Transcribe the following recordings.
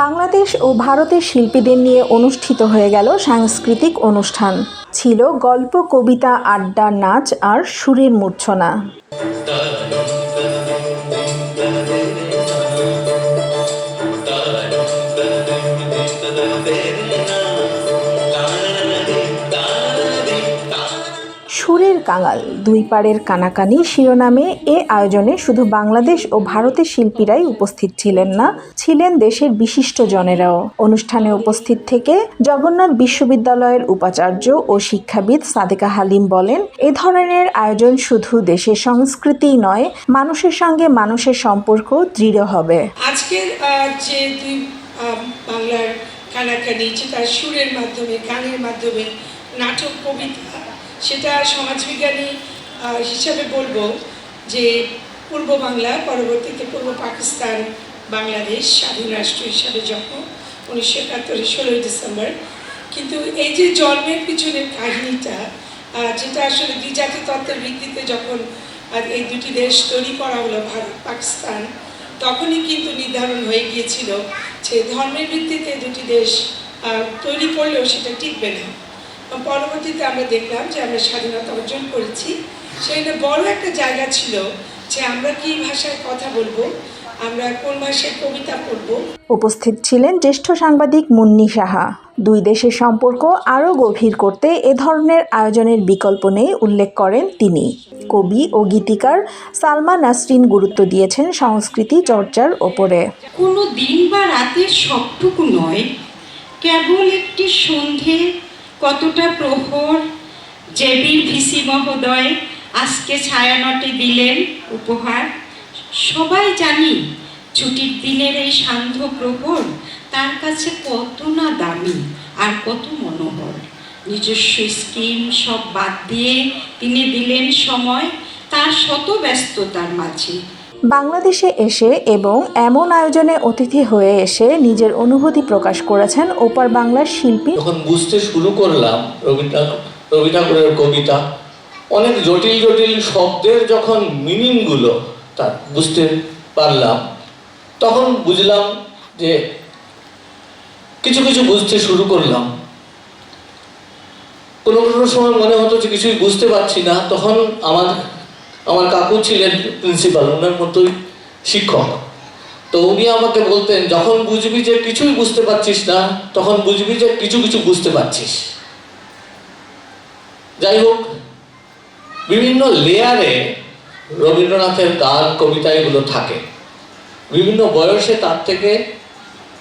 বাংলাদেশ ও ভারতের শিল্পীদের নিয়ে অনুষ্ঠিত হয়ে গেল সাংস্কৃতিক অনুষ্ঠান। ছিল গল্প, কবিতা, আড্ডা, নাচ আর সুরের মূর্ছনা। সুরের কাঙাল, দুই পাড়ের কানাকানি শিরোনামে এ আয়োজনে শুধু বাংলাদেশ ও ভারতের শিল্পীরাই উপস্থিত ছিলেন না, ছিলেন দেশের বিশিষ্ট জনেরাও। অনুষ্ঠানে উপস্থিত থেকে জগন্নাথ বিশ্ববিদ্যালয়ের উপাচার্য ও শিক্ষাবিদ সাদেকা হালিম বলেন, এ ধরনের আয়োজন শুধু দেশের সংস্কৃতিই নয়, মানুষের সঙ্গে মানুষের সম্পর্ক দৃঢ় হবে। আজকের যে দুই বাংলার কানাকানি সুরের মাধ্যমে, গানের মাধ্যমে, নাটক, কবিতা সেটা সমাজবিজ্ঞানী হিসাবে বলব যে পূর্ব বাংলা, পরবর্তীতে পূর্ব পাকিস্তান, বাংলাদেশ স্বাধীন রাষ্ট্র হিসাবে যখন উনিশশো একাত্তরের ষোলোই ডিসেম্বর। কিন্তু এই যে জন্মের পিছনের কাহিনীটা যেটা আসলে দ্বিজাতি তত্ত্বের ভিত্তিতে যখন এই দুটি দেশ তৈরি করা হলো, ভারত, পাকিস্তান, তখনই কিন্তু নির্ধারণ হয়ে গিয়েছিল যে ধর্মের ভিত্তিতে দুটি দেশ তৈরি করলেও সেটা টিকবে না। পরবর্তীতে আমরা দেখলাম যে আমরা স্বাধীনতা অর্জন করেছি। সেখানে বড় একটা জায়গা ছিল যে আমরা কি ভাষায় কথা বলব আমরা কোন ভাষায় কবিতা পড়ব। উপস্থিত ছিলেন জ্যেষ্ঠ সাংবাদিক মুন্নি সাহা। দুই দেশের সম্পর্ক আরও গভীর করতে এ ধরনের আয়োজনের বিকল্প নেই উল্লেখ করেন তিনি। কবি ও গীতিকার সালমা নাসরিন গুরুত্ব দিয়েছেন সংস্কৃতি চর্চার ওপরে। কোনো দিন বা রাতের সবটুকু নয় কেবল একটি সন্ধে কতটা প্রহর জেবির ভিসি মহোদয় আজকে ছায়ানটে দিলেন উপহার। সবাই জানি ছুটির দিনের এই সান্ধ্য প্রহর তার কাছে কত না দামি আর কত মনোহর। নিজস্ব স্কিম সব বাদ দিয়ে তিনি দিলেন সময়, তার শত ব্যস্ততার মাঝে। বাংলাদেশে এসে এবং এমন আয়োজনে অতিথি হয়ে এসে নিজের অনুভূতি প্রকাশ করেছেন ওপার বাংলার শিল্পী। যখন বুঝতে শুরু করলাম রবি রবি ঠাকুরের কবিতা, অনেক জটিল জটিল শব্দের যখন মিনিংগুলো তা বুঝতে পারলাম, তখন বুঝলাম যে কিছু কিছু বুঝতে শুরু করলাম। কোনো কোনো সময় মনে হতো যে কিছুই বুঝতে পারছি না, তখন আমার আমার কাকু ছিলেন প্রিন্সিপাল ওনার মতোই শিক্ষক। তো উনি আমাকে বলতেন, যখন বুঝবি যে কিছুই বুঝতে পারছিস না, তখন বুঝবি যে কিছু কিছু বুঝতে পারছিস। যাই হোক, বিভিন্ন লেয়ারে রবীন্দ্রনাথের গান কবিতা এগুলো থাকে। বিভিন্ন বয়সে তার থেকে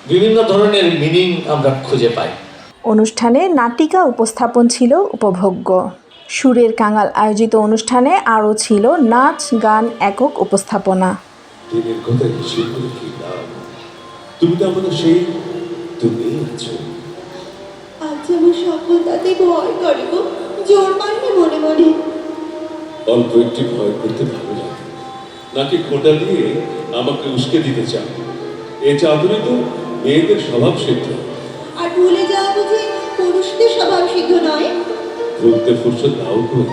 বিভিন্ন ধরনের মিনিং আমরা খুঁজে পাই। অনুষ্ঠানে নাটিকা উপস্থাপন ছিল উপভোগ্য। সুরের কাঙাল আয়োজিত অনুষ্ঠানে আরও ছিল নাচ গান একক উপস্থাপনা। দিনের কথা হিসেব করে কি লাভ তুমি তো আমাদের সেই তুমি আছো। আজ আমার সফলতাতে ভয় করে গো। জোর মারবে মনে মনে। অল্প একটি ভয় করতে ভালো লাগে। নাকি খোঁটা দিয়ে আমাকে উস্কে দিতে চাও? এ চাদরে তো মেয়েদের স্বভাব সিদ্ধ। আর ভুলে যাওয়া বুঝি পুরুষদের স্বভাব সিদ্ধ নয়? Druck der Fuß schon auch gut.